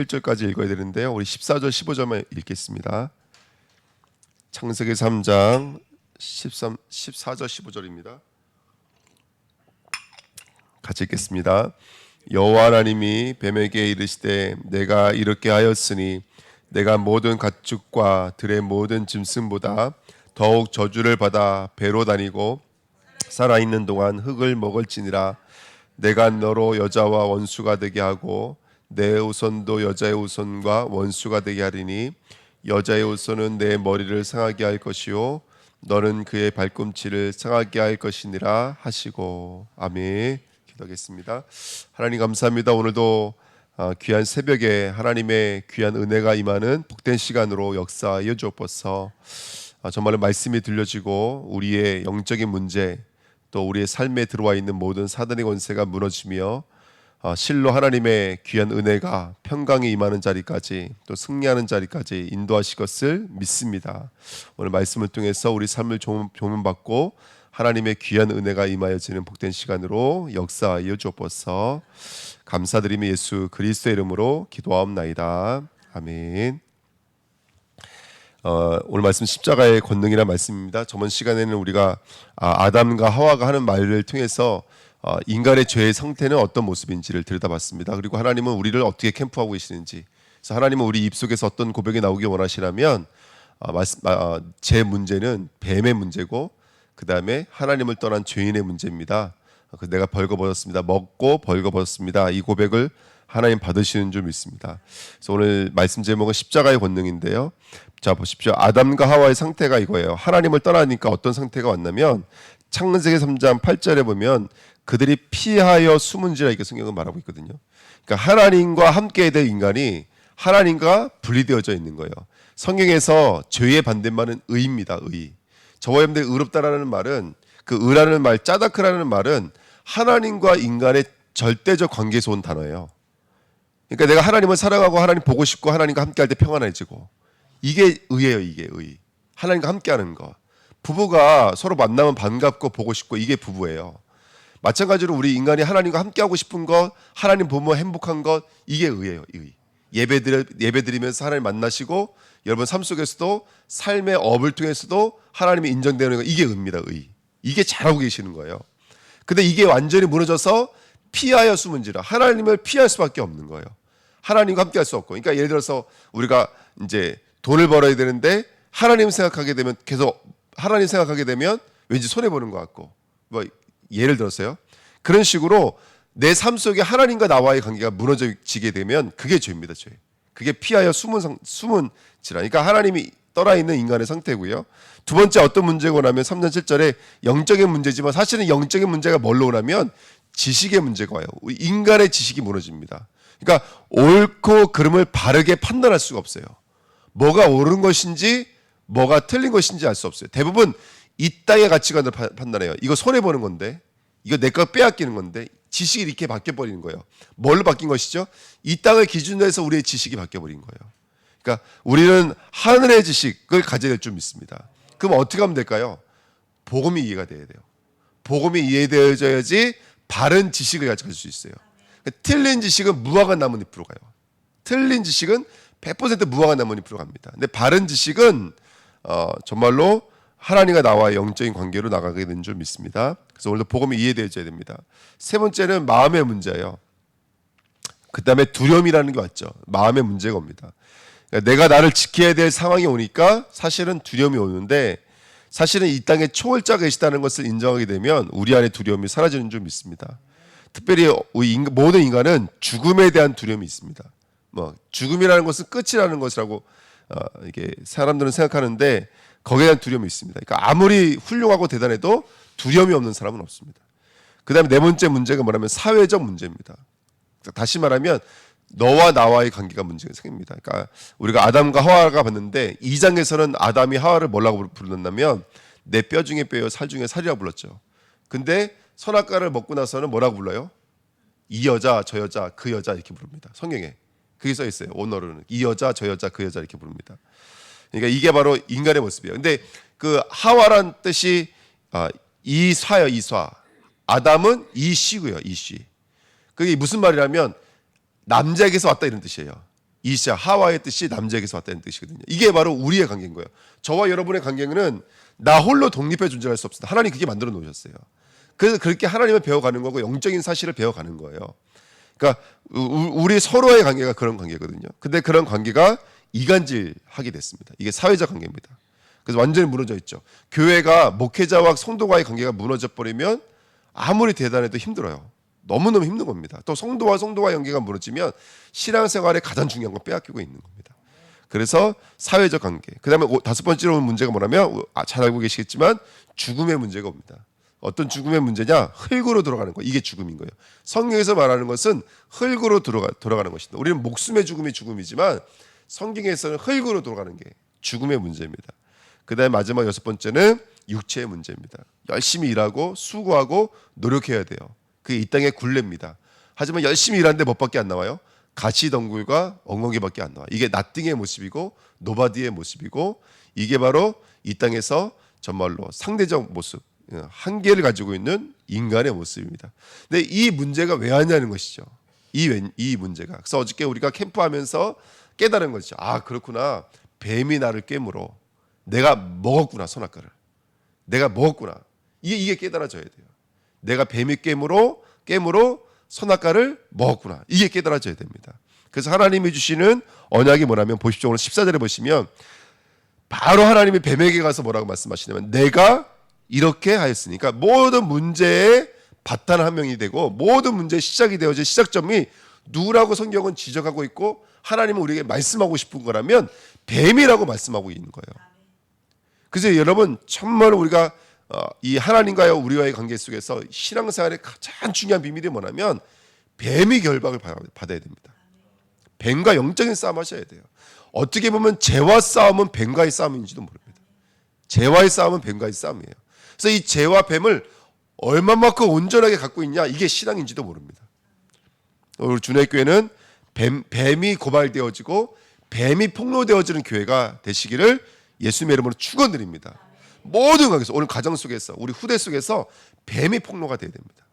1절까지 읽어야 되는데요. 우리 14절 15절만 읽겠습니다. 창세기 3장 13 14절 15절입니다. 같이 읽겠습니다. 여호와 하나님이 뱀에게 이르시되 내가 이렇게 하였으니 내가 모든 가축과 들의 모든 짐승보다 더욱 저주를 받아 배로 다니고 살아 있는 동안 흙을 먹을지니라 내가 너로 여자와 원수가 되게 하고 내 후손도 여자의 후손과 원수가 되게 하리니 여자의 후손은 내 머리를 상하게 할 것이요 너는 그의 발꿈치를 상하게 할 것이니라 하시고. 아멘. 기도하겠습니다. 하나님 감사합니다. 오늘도 아, 귀한 새벽에 하나님의 귀한 은혜가 임하는 복된 시간으로 역사하여 주옵소서. 아, 정말로 말씀이 들려지고 우리의 영적인 문제 또 우리의 삶에 들어와 있는 모든 사단의 권세가 무너지며 어, 실로 하나님의 귀한 은혜가 평강에 임하는 자리까지 또 승리하는 자리까지 인도하실 것을 믿습니다. 오늘 말씀을 통해서 우리 삶을 조- 조문받고 하나님의 귀한 은혜가 임하여지는 복된 시간으로 역사하여 주옵소서. 감사드리며 예수 그리스도의 이름으로 기도하옵나이다. 아멘. 어, 오늘 말씀 십자가의 권능이라는 말씀입니다. 저번 시간에는 우리가 아, 아담과 하와가 하는 말을 통해서 어, 인간의 죄의 상태는 어떤 모습인지를 들여다봤습니다. 그리고 하나님은 우리를 어떻게 캠프하고 계시는지, 그래서 하나님은 우리 입속에서 어떤 고백이 나오기 원하시라면 어, 말씀, 아, 제 문제는 뱀의 문제고 그 다음에 하나님을 떠난 죄인의 문제입니다. 그 내가 벌거벗었습니다. 먹고 벌거벗었습니다. 이 고백을 하나님 받으시는 줄 믿습니다. 그래서 오늘 말씀 제목은 십자가의 권능인데요. 자 보십시오. 아담과 하와의 상태가 이거예요. 하나님을 떠나니까 어떤 상태가 왔냐면 창세기 3장 8절에 보면 그들이 피하여 숨은지라 이렇게 성경은 말하고 있거든요. 그러니까 하나님과 함께 될 인간이 하나님과 분리되어져 있는 거예요. 성경에서 죄의 반대말은 의입니다. 의. 저와 여러분들 의롭다라는 말은 그 의라는 말, 짜다크라는 말은 하나님과 인간의 절대적 관계에서 온 단어예요. 그러니까 내가 하나님을 사랑하고 하나님 보고 싶고 하나님과 함께할 때 평안해지고 이게 의예요. 이게 의. 하나님과 함께하는 거. 부부가 서로 만나면 반갑고 보고 싶고 이게 부부예요. 마찬가지로 우리 인간이 하나님과 함께하고 싶은 것, 하나님 보면 행복한 것 이게 의예요. 의. 예배드려 예배드리면서 하나님 만나시고 여러분 삶 속에서도 삶의 업을 통해서도 하나님이 인정되는 거 이게 의입니다. 의. 이게 잘하고 계시는 거예요. 근데 이게 완전히 무너져서 피하여 숨은지라 하나님을 피할 수밖에 없는 거예요. 하나님과 함께 할 수 없고. 그러니까 예를 들어서 우리가 이제 돈을 벌어야 되는데 하나님 생각하게 되면 계속 하나님 생각하게 되면 왠지 손해 보는 것 같고. 뭐 예를 들었어요. 그런 식으로 내 삶 속에 하나님과 나와의 관계가 무너지게 되면 그게 죄입니다, 죄. 그게 피하여 숨은 상, 숨은 지라. 그러니까 하나님이 떠나 있는 인간의 상태고요. 두 번째 어떤 문제가 오냐면 3년 7절에 영적인 문제지만 사실은 영적인 문제가 뭘로 오냐면 지식의 문제가 와요. 인간의 지식이 무너집니다. 그러니까 옳고 그름을 바르게 판단할 수가 없어요. 뭐가 옳은 것인지 뭐가 틀린 것인지 알 수 없어요. 대부분 이 땅의 가치관을 파- 판단해요. 이거 손해 보는 건데, 이거 내 거 빼앗기는 건데 지식이 이렇게 바뀌어 버리는 거예요. 뭘로 바뀐 것이죠? 이 땅을 기준으로 해서 우리의 지식이 바뀌어 버린 거예요. 그러니까 우리는 하늘의 지식을 가져야 될 줄 믿습니다. 그럼 어떻게 하면 될까요? 복음이 이해가 돼야 돼요. 복음이 이해되어져야지 바른 지식을 가질 수 있어요. 그러니까 틀린 지식은 무화과 나뭇잎으로 가요. 틀린 지식은 100% 무화과 나뭇잎으로 갑니다. 근데 바른 지식은 어, 정말로 하나님과 나와의 영적인 관계로 나가게 되는 줄 믿습니다. 그래서 오늘도 복음이 이해되어져야 됩니다. 세 번째는 마음의 문제예요. 그 다음에 두려움이라는 게 왔죠. 마음의 문제가 옵니다. 그러니까 내가 나를 지켜야 될 상황이 오니까 사실은 두려움이 오는데 사실은 이 땅에 초월자가 계시다는 것을 인정하게 되면 우리 안에 두려움이 사라지는 줄 믿습니다. 특별히 우리 인- 모든 인간은 죽음에 대한 두려움이 있습니다. 뭐 죽음이라는 것은 끝이라는 것이라고 어, 이게 사람들은 생각하는데 거기에 대한 두려움이 있습니다. 그러니까 아무리 훌륭하고 대단해도 두려움이 없는 사람은 없습니다. 그다음에 네 번째 문제가 뭐냐면 사회적 문제입니다. 그러니까 다시 말하면 너와 나와의 관계가 문제가 생깁니다. 그러니까 우리가 아담과 하와가 봤는데 2장에서는 아담이 하와를 뭐라고 부르냐면 내 뼈 중에 뼈요 살 중에 살이라고 불렀죠. 근데 선악과를 먹고 나서는 뭐라고 불러요? 이 여자 저 여자 그 여자 이렇게 부릅니다. 성경에 그게 써 있어요. 오너로는 이 여자 저 여자 그 여자 이렇게 부릅니다. 그러니까 이게 바로 인간의 모습이에요. 근데 그 하와란 뜻이 아, 이사요 이사. 아담은 이씨고요 이씨. 그게 무슨 말이냐면 남자에게서 왔다 이런 뜻이에요. 이시아 하와의 뜻이 남자에게서 왔다는 뜻이거든요. 이게 바로 우리의 관계인 거예요. 저와 여러분의 관계는 나 홀로 독립해 존재할 수 없습니다. 하나님 그게 만들어 놓으셨어요. 그래서 그렇게 하나님을 배워가는 거고 영적인 사실을 배워가는 거예요. 그러니까 우- 우리 서로의 관계가 그런 관계거든요. 근데 그런 관계가 이간질하게 됐습니다. 이게 사회적 관계입니다. 그래서 완전히 무너져 있죠. 교회가 목회자와 성도와의 관계가 무너져 버리면 아무리 대단해도 힘들어요. 너무너무 힘든 겁니다. 또 성도와 성도와의 관계가 무너지면 신앙생활에 가장 중요한 건 빼앗기고 있는 겁니다. 그래서 사회적 관계. 그다음에 오- 다섯 번째로 온 문제가 뭐냐면 아, 잘 알고 계시겠지만 죽음의 문제가 옵니다. 어떤 죽음의 문제냐? 흙으로 들어가는 거. 이게 죽음인 거예요. 성경에서 말하는 것은 흙으로 들어가 돌아가는 것입니다. 우리는 목숨의 죽음이 죽음이지만 성경에서는 흙으로 돌아가는 게 죽음의 문제입니다. 그 다음에 마지막 여섯 번째는 육체의 문제입니다. 열심히 일하고 수고하고 노력해야 돼요. 그게 이 땅의 굴레입니다. 하지만 열심히 일하는데 뭐밖에 안 나와요? 가시덩굴과 엉겅이밖에 안 나와. 이게 나띵의 모습이고 노바디의 모습이고 이게 바로 이 땅에서 정말로 상대적 모습, 어, 한계를 가지고 있는 인간의 모습입니다. 근데 이 문제가 왜 하냐는 것이죠. 이, 웬- 이 문제가. 그래서 어저께 우리가 캠프하면서 깨달은 거죠. 아 그렇구나. 뱀이 나를 깨물어. 내가 먹었구나 선악과를. 내가 먹었구나. 이게 이게 깨달아져야 돼요. 내가 뱀이 깨물어 깨물어 선악과를 먹었구나. 이게 깨달아져야 됩니다. 그래서 하나님이 주시는 언약이 뭐냐면 보십시오. 오늘 14절에 보시면 바로 하나님이 뱀에게 가서 뭐라고 말씀하시냐면 내가 이렇게 하였으니까 모든 문제의 바탕 한 명이 되고 모든 문제의 시작이 되어진 시작점이 누구라고 성경은 지적하고 있고 하나님은 우리에게 말씀하고 싶은 거라면 뱀이라고 말씀하고 있는 거예요. 그래서 여러분 정말 우리가 어, 이 하나님과의 우리와의 관계 속에서 신앙생활의 가장 중요한 비밀이 뭐냐면 뱀이 결박을 받- 받아야 됩니다. 뱀과 영적인 싸움 하셔야 돼요. 어떻게 보면 죄와 싸움은 뱀과의 싸움인지도 모릅니다. 죄와의 싸움은 뱀과의 싸움이에요. 그래서 이 죄와 뱀을 얼마만큼 온전하게 갖고 있냐 이게 신앙인지도 모릅니다. 우리 준의 교회는 뱀, 뱀이 고발되어지고 뱀이 폭로되어지는 교회가 되시기를 예수님의 이름으로 축원드립니다. 모든 관계에서 오늘 가정 속에서 우리 후대 속에서 뱀이 폭로가 돼야 됩니다.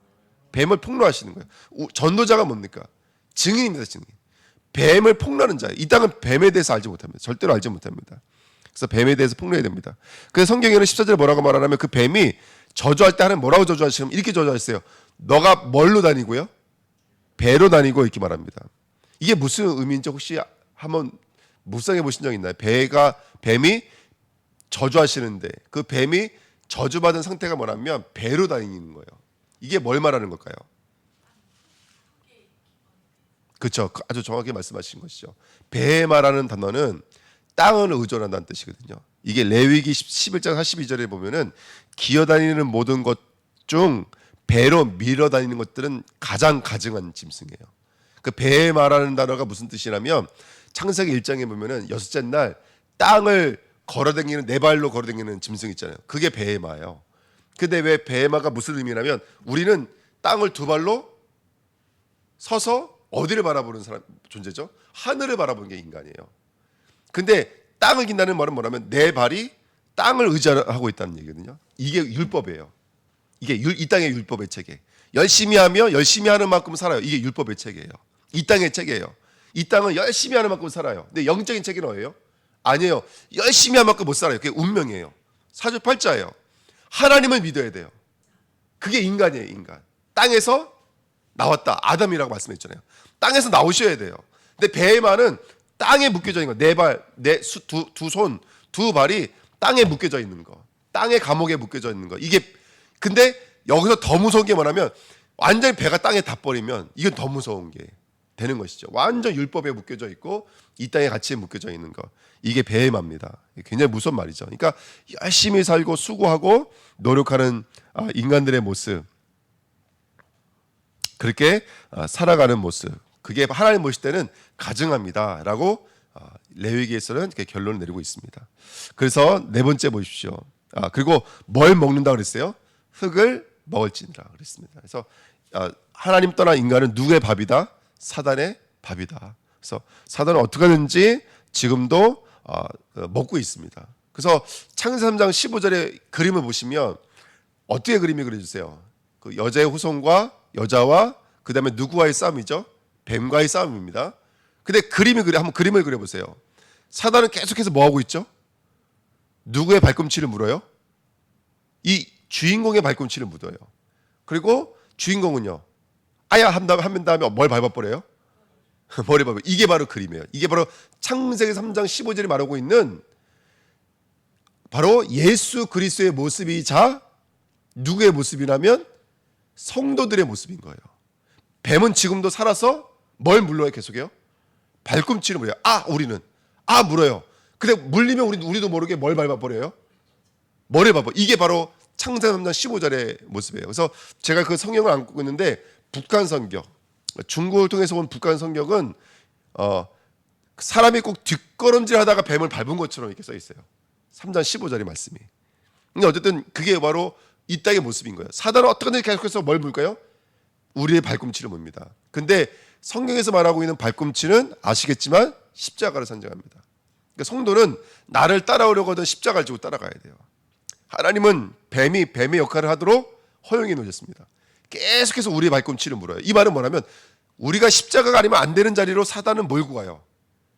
뱀을 폭로하시는 거예요. 우- 전도자가 뭡니까? 증인입니다, 증인. 뱀을 폭로하는 자예요. 이 땅은 뱀에 대해서 알지 못합니다. 절대로 알지 못합니다. 그래서 뱀에 대해서 폭로해야 됩니다. 그래서 성경에는 14절에 뭐라고 말하냐면 그 뱀이 저주할 때 하나님 뭐라고 저주하시냐면 이렇게 저주하셨어요. 너가 뭘로 다니고요? 배로 다니고 이렇게 말합니다. 이게 무슨 의미인지 혹시 한번 묵상해 보신 적 있나요? 배가 뱀이 저주하시는데 그 뱀이 저주받은 상태가 뭐냐면 배로 다니는 거예요. 이게 뭘 말하는 걸까요? 그렇죠. 아주 정확히 말씀하신 것이죠. 배에 말하는 단어는 땅을 의존한다는 뜻이거든요. 이게 레위기 11장 42절에 보면은 기어다니는 모든 것 중 배로 밀어 다니는 것들은 가장 가증한 짐승이에요. 그 배에 말하는 단어가 무슨 뜻이냐면 창세기 1장에 보면은 여섯째 날 땅을 걸어다니는 네 발로 걸어다니는 짐승 있잖아요. 그게 배에마예요. 근데 왜 배에마가 무슨 의미냐면 우리는 땅을 두 발로 서서 어디를 바라보는 사람 존재죠? 하늘을 바라보는 게 인간이에요. 근데 땅을 긴다는 말은 뭐냐면 내 발이 땅을 의지하고 있다는 얘기거든요. 이게 율법이에요. 이게 율, 이 땅의 율법의 체계. 열심히 하며 열심히 하는 만큼 살아요. 이게 율법의 체계예요. 이 땅의 체계예요. 이 땅은 열심히 하는 만큼 살아요. 근데 영적인 체계는 뭐예요? 아니에요. 열심히 한 만큼 못 살아요. 그게 운명이에요. 사주팔자예요. 하나님을 믿어야 돼요. 그게 인간이에요, 인간. 땅에서 나왔다. 아담이라고 말씀했잖아요. 땅에서 나오셔야 돼요. 근데 배에만은 땅에 묶여져 있는 거. 네 발, 네 두 두 손, 두 발이 땅에 묶여져 있는 거. 땅의 감옥에 묶여져 있는 거. 이게 근데 여기서 더 무서운 게 뭐냐면 완전히 배가 땅에 닿버리면 이건 더 무서운 게 되는 것이죠. 완전 율법에 묶여져 있고 이 땅의 가치에 묶여져 있는 거. 이게 배임합니다. 굉장히 무서운 말이죠. 그러니까 열심히 살고 수고하고 노력하는 아, 인간들의 모습. 그렇게 아, 살아가는 모습. 그게 하나님 보실 때는 가증합니다라고 아, 레위기에서는 결론을 내리고 있습니다. 그래서 네 번째 보십시오. 아, 그리고 뭘 먹는다 그랬어요? 흙을 먹을지니라 그랬습니다. 그래서 아, 하나님 떠난 인간은 누구의 밥이다? 사단의 밥이다. 그래서 사단은 어떻게 하는지 지금도 아, 그 먹고 있습니다. 그래서 창세 3장 15절의 그림을 보시면 어떻게 그림이 그려주세요? 그 여자의 후손과 여자와 그 다음에 누구와의 싸움이죠? 뱀과의 싸움입니다. 근데 그림을 그려 한번 그림을 그려 보세요. 사단은 계속해서 뭐 하고 있죠? 누구의 발꿈치를 물어요? 이 주인공의 발꿈치를 묻어요. 그리고 주인공은요. 아야 한 다음에 하면 다음에 뭘 밟아 버려요? 머리 밟아. 이게 바로 그림이에요. 이게 바로 창세기 3장 15절이 말하고 있는 바로 예수 그리스도의 모습이자 누구의 모습이라면 성도들의 모습인 거예요. 뱀은 지금도 살아서 뭘 물러요 계속해요? 발꿈치를 물어요. 아 우리는 아 물어요. 근데 물리면 우리 우리도 모르게 뭘 밟아버려요? 머리를 밟아. 이게 바로 창세기 3장 15절의 모습이에요. 그래서 제가 그 성경을 안고 있는데 북한 성경 중국을 통해서 온 북한 성경은 어 사람이 꼭 뒷걸음질하다가 뱀을 밟은 것처럼 이렇게 써 있어요. 3장 15절의 말씀이. 근데 어쨌든 그게 바로 이 땅의 모습인 거예요. 사단은 어떻게든 계속해서 뭘 물까요? 우리의 발꿈치를 봅니다. 근데 성경에서 말하고 있는 발꿈치는 아시겠지만 십자가를 선정합니다. 그러니까 성도는 나를 따라오려거든 십자가를 지고 따라가야 돼요. 하나님은 뱀이 뱀의 역할을 하도록 허용해 놓으셨습니다. 계속해서 우리의 발꿈치를 물어요. 이 말은 뭐냐면 우리가 십자가가 아니면 안 되는 자리로 사단은 몰고 가요.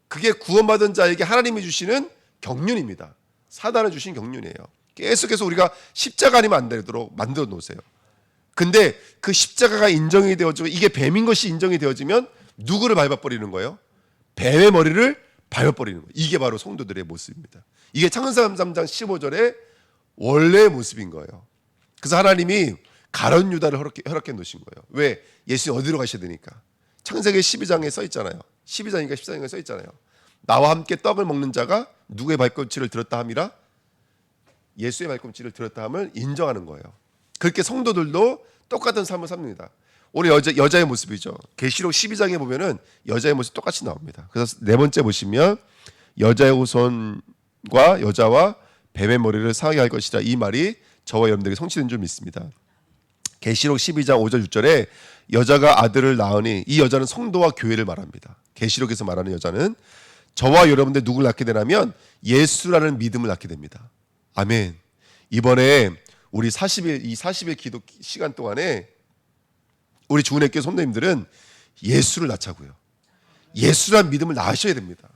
그게 구원받은 자에게 하나님이 주시는 경륜입니다. 사단을 주신 경륜이에요. 계속해서 우리가 십자가 아니면 안 되도록 만들어 놓으세요. 근데 그 십자가가 인정이 되어지고 이게 뱀인 것이 인정이 되어지면 누구를 밟아버리는 거예요? 뱀의 머리를 밟아버리는 거예요. 이게 바로 성도들의 모습입니다. 이게 창세기 3장 15절의 원래의 모습인 거예요. 그래서 하나님이 가론 유다를 허락해, 허락해 놓으신 거예요. 왜? 예수님 어디로 가셔야 되니까. 창세기 12장에 써 있잖아요. 12장인가 14장에 써 있잖아요. 나와 함께 떡을 먹는 자가 누구의 발꿈치를 들었다 함이라 예수의 발꿈치를 들었다 함을 인정하는 거예요. 그렇게 성도들도 똑같은 삶을 삽니다. 오늘 여자 여자의 모습이죠. 계시록 12장에 보면은 여자의 모습 똑같이 나옵니다. 그래서 네 번째 보시면 여자의 후손과 여자와 뱀의 머리를 상하게 할 것이라 이 말이 저와 여러분들에게 성취된 줄 믿습니다. 계시록 12장 5절 6절에 여자가 아들을 낳으니 이 여자는 성도와 교회를 말합니다. 계시록에서 말하는 여자는 저와 여러분들 누굴 낳게 되냐면 예수라는 믿음을 낳게 됩니다. 아멘. 이번에 우리 40일 이 40일 기도 시간 동안에 우리 주은혜교 선생님들은 예수를 낳자고요. 예수란 믿음을 낳으셔야 됩니다.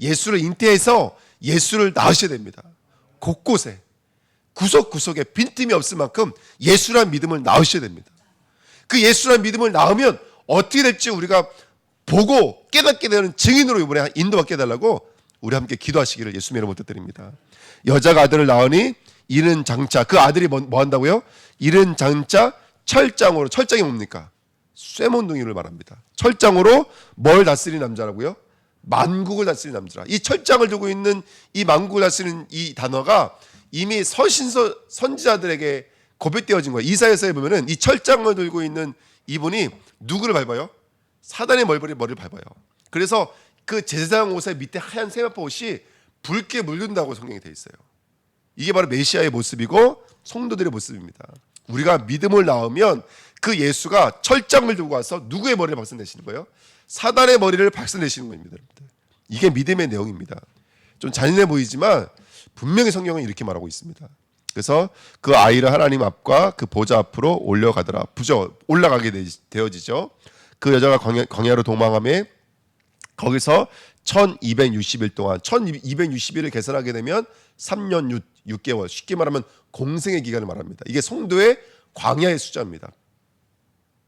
예수를 잉태해서 예수를 낳으셔야 됩니다. 곳곳에 구석구석에 빈틈이 없을 만큼 예수란 믿음을 낳으셔야 됩니다. 그 예수란 믿음을 낳으면 어떻게 될지 우리가 보고 깨닫게 되는 증인으로 이번에 인도받게 해달라고 우리 함께 기도하시기를 예수님의 이름으로 부탁드립니다. 여자가 아들을 낳으니 이는 장차 그 아들이 뭐, 뭐 한다고요? 이는 장차 철장으로 철장이 뭡니까? 쇠몬둥이를 말합니다. 철장으로 뭘 다스리는 남자라고요? 만국을 다스리는 남자라. 이 철장을 두고 있는 이 만국을 다스리는 이 단어가 이미 서신서 선지자들에게 고백되어진 거예요. 이사야서에 보면은 이 철장을 들고 있는 이분이 누구를 밟아요? 사단의 머리를 머리를 밟아요. 그래서 그 제사장 옷의 밑에 하얀 세마포 옷이 붉게 물든다고 성경에 돼 있어요. 이게 바로 메시아의 모습이고 성도들의 모습입니다. 우리가 믿음을 낳으면 그 예수가 철장을 들고 와서 누구의 머리를 박살내시는 거예요? 사단의 머리를 박살내시는 겁니다. 이게 믿음의 내용입니다. 좀 잔인해 보이지만 분명히 성경은 이렇게 말하고 있습니다. 그래서 그 아이를 하나님 앞과 그 보좌 앞으로 올려가더라. 부죠 올라가게 되어지죠. 그 여자가 광야, 광야 로 도망함에 거기서 1260일 동안 1260일을 계산하게 되면 3년 6, 6개월 쉽게 말하면 공생의 기간을 말합니다. 이게 성도의 광야의 숫자입니다.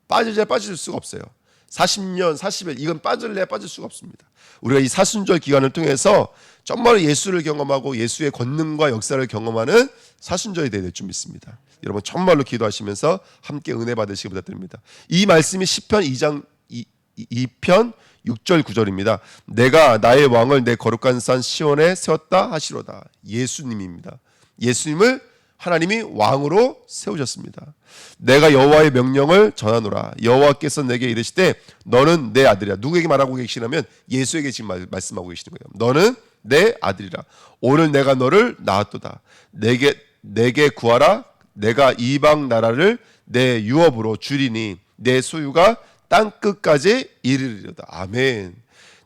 빠지자 빠질 수가 없어요. 40년, 40일 이건 빠질래 빠질 수가 없습니다. 우리가 이 사순절 기간을 통해서 정말 예수를 경험하고 예수의 권능과 역사를 경험하는 사순절이 되야 될 줄 믿습니다. 여러분 정말로 기도하시면서 함께 은혜 받으시기 부탁드립니다. 이 말씀이 시편 2장 2, 2편 6절 9절입니다. 내가 나의 왕을 내 거룩한 산 시온에 세웠다 하시로다. 예수님입니다. 예수님을 하나님이 왕으로 세우셨습니다. 내가 여호와의 명령을 전하노라. 여호와께서 내게 이르시되 너는 내 아들이야. 누구에게 말하고 계시냐면 예수에게 지금 말, 말씀하고 계시는 거예요. 너는 내 아들이라. 오늘 내가 너를 낳았도다. 내게 내게 구하라. 내가 이방 나라를 내 유업으로 주리니 내 소유가 땅 끝까지 이르리로다. 아멘.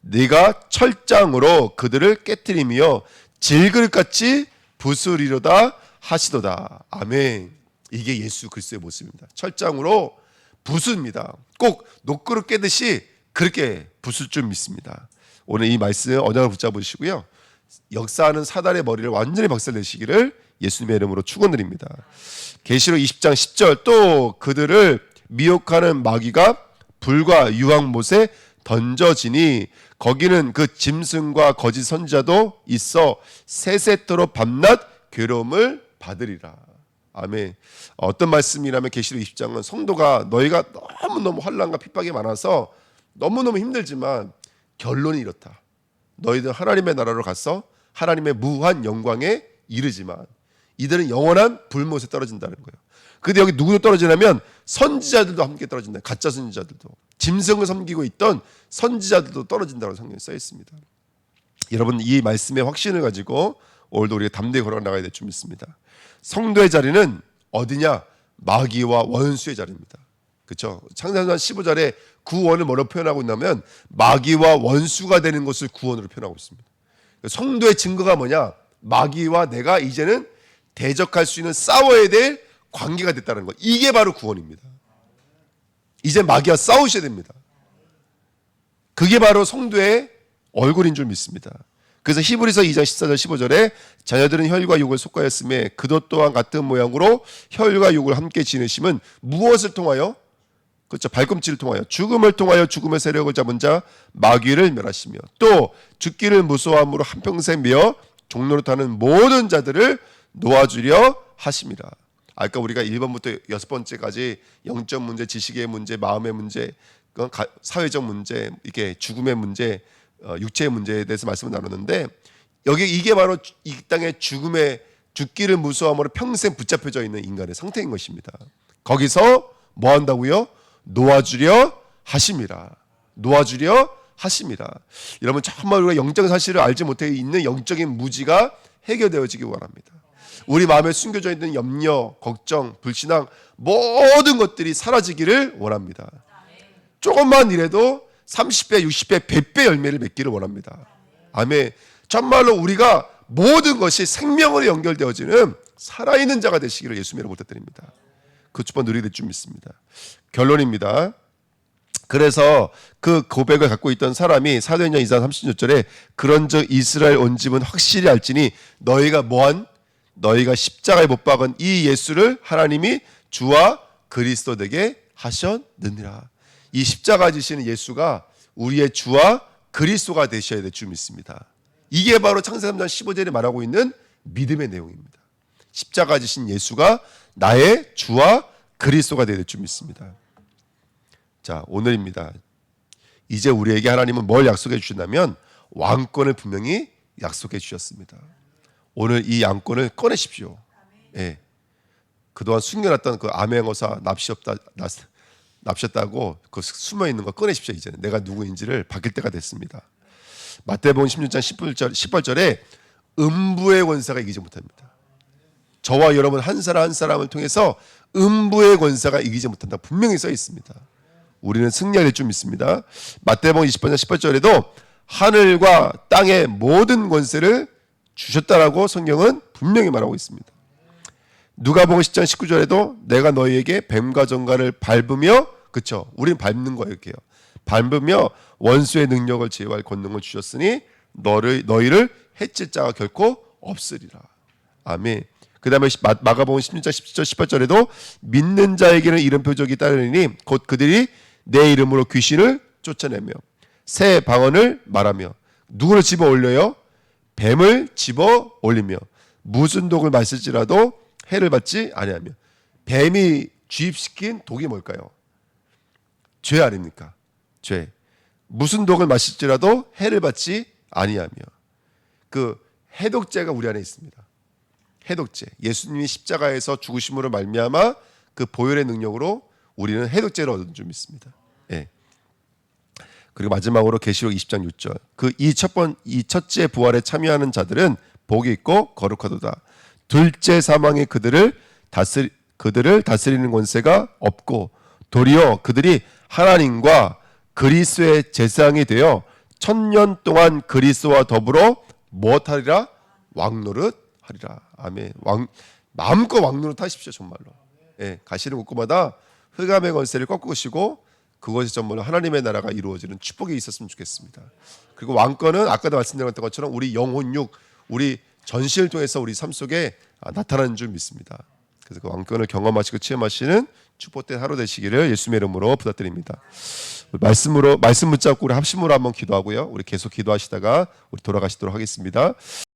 네가 철장으로 그들을 깨뜨리며 질글같이 부수리로다 하시도다. 아멘. 이게 예수 그리스도의 모습입니다. 철장으로 부수입니다. 꼭 녹그릇 깨듯이 그렇게 부술 줄 믿습니다. 오늘 이 말씀 언약을 붙잡으시고요. 역사하는 사단의 머리를 완전히 박살내시기를 예수님의 이름으로 축원드립니다. 계시록 20장 10절 또 그들을 미혹하는 마귀가 불과 유황못에 던져지니 거기는 그 짐승과 거짓 선지자도 있어 세세토록 밤낮 괴로움을 받으리라. 아멘. 어떤 말씀이라면 계시록 20장은 성도가 너희가 너무너무 환란과 핍박이 많아서 너무너무 힘들지만 결론이 이렇다. 너희들 하나님의 나라로 가서 하나님의 무한 영광에 이르지만 이들은 영원한 불못에 떨어진다는 거예요. 근데 여기 누구도 떨어지냐면 선지자들도 함께 떨어진다. 가짜 선지자들도 짐승을 섬기고 있던 선지자들도 떨어진다고 성경에 써 있습니다. 여러분 이 말씀의 확신을 가지고 오늘도 우리가 담대히 걸어 나가야 될 줄 믿습니다. 성도의 자리는 어디냐? 마귀와 원수의 자리입니다. 그렇죠? 창세전 15절에 구원을 뭐로 표현하고 있냐면 마귀와 원수가 되는 것을 구원으로 표현하고 있습니다. 성도의 증거가 뭐냐? 마귀와 내가 이제는 대적할 수 있는 싸워야 될 관계가 됐다는 것. 이게 바로 구원입니다. 이제 마귀와 싸우셔야 됩니다. 그게 바로 성도의 얼굴인 줄 믿습니다. 그래서 히브리서 2장 14절 15절에 자녀들은 혈과 육을 속하였음에 그도 또한 같은 모양으로 혈과 육을 함께 지내심은 무엇을 통하여 그렇죠 발꿈치를 통하여 죽음을 통하여 죽음의 세력을 잡은 자 마귀를 멸하시며 또 죽기를 무서워함으로 한평생 메어 종로로 타는 모든 자들을 놓아주려 하심이라. 아까 우리가 1번부터 여섯 번째까지 영적 문제, 지식의 문제, 마음의 문제, 사회적 문제, 이게 죽음의 문제, 어, 육체의 문제에 대해서 말씀을 나눴는데 여기 이게 바로 주- 이 땅의 죽음의 죽기를 무서워함으로 평생 붙잡혀져 있는 인간의 상태인 것입니다. 거기서 뭐 한다고요? 놓아주려 하심이라. 놓아주려 하심이라. 여러분 정말 우리가 영적 사실을 알지 못해 있는 영적인 무지가 해결되어지기 원합니다. 우리 마음에 숨겨져 있는 염려, 걱정, 불신앙 모든 것들이 사라지기를 원합니다. 조금만 이래도 30배, 60배, 100배 열매를 맺기를 원합니다. 아멘. 정말로 우리가 모든 것이 생명으로 연결되어지는 살아있는 자가 되시기를 예수님으로 부탁드립니다. 그 축복 누리게 될줄 믿습니다. 결론입니다. 그래서 그 고백을 갖고 있던 사람이 사도행전 2장 36절에 그런즉 이스라엘 온 집은 확실히 알지니 너희가 뭐한 너희가 십자가에 못 박은 이 예수를 하나님이 주와 그리스도 되게 하셨느니라. 이 십자가 지시는 예수가 우리의 주와 그리스도가 되셔야 될 줄 믿습니다. 이게 바로 창세기 3장 15절에 말하고 있는 믿음의 내용입니다. 십자가 지신 예수가 나의 주와 그리스도가 되야 될 줄 믿습니다. 자, 오늘입니다. 이제 우리에게 하나님은 뭘 약속해 주신다면 왕권을 분명히 약속해 주셨습니다. 오늘 이 양권을 꺼내십시오. 예. 그동안 숨겨놨던 그 암행어사 납시 없다 납- 납셨다고 그 숨어 있는 거 꺼내십시오. 이제는 내가 누구인지를 밝힐 때가 됐습니다. 마태복음 16장 18절 18절에 음부의 권세가 이기지 못합니다. 저와 여러분 한 사람 한 사람을 통해서 음부의 권세가 이기지 못한다. 분명히 써 있습니다. 우리는 승리할 줄 믿습니다. 마태복음 20장 18절에도 하늘과 땅의 모든 권세를 주셨다라고 성경은 분명히 말하고 있습니다. 누가복음 10장 19절에도 내가 너희에게 뱀과 정갈을 밟으며 그쵸 우린 밟는 거예요 이렇게요. 밟으며 원수의 능력을 제어할 권능을 주셨으니 너를 너희를 해칠 자가 결코 없으리라. 아멘. 그다음에 마- 마가복음 16장 17절 18절에도 믿는 자에게는 이런 표적이 따르니 곧 그들이 내 이름으로 귀신을 쫓아내며 새 방언을 말하며 누구를 집어 올려요? 뱀을 집어 올리며 무슨 독을 마실지라도 해를 받지 아니하며 뱀이 주입시킨 독이 뭘까요? 죄 아닙니까? 죄. 무슨 독을 마실지라도 해를 받지 아니하며 그 해독제가 우리 안에 있습니다. 해독제. 예수님이 십자가에서 죽으심으로 말미암아 그 보혈의 능력으로 우리는 해독제를 얻은 줄 믿습니다. 예. 그리고 마지막으로 계시록 20장 6절. 그 이 첫번 이 첫째 부활에 참여하는 자들은 복이 있고 거룩하도다. 둘째 사망이 그들을 다스리 그들을 다스리는 권세가 없고 도리어 그들이 하나님과 그리스도의 제사장이 되어 천년 동안 그리스도와 더불어 무엇하리라 왕노릇 하리라. 아멘. 왕 마음껏 왕노릇 하십시오 정말로. 예, 가시는 곳마다 흑암의 권세를 꺾으시고 그것이 정말 하나님의 나라가 이루어지는 축복이 있었으면 좋겠습니다. 그리고 왕권은 아까도 말씀드렸던 것처럼 우리 영혼육, 우리 전시를 통해서 우리 삶 속에 아, 나타나는 줄 믿습니다. 그래서 그 왕권을 경험하시고 체험하시는 축복된 하루 되시기를 예수님의 이름으로 부탁드립니다. 말씀으로 말씀 붙잡고 우리 합심으로 한번 기도하고요. 우리 계속 기도하시다가 우리 돌아가시도록 하겠습니다.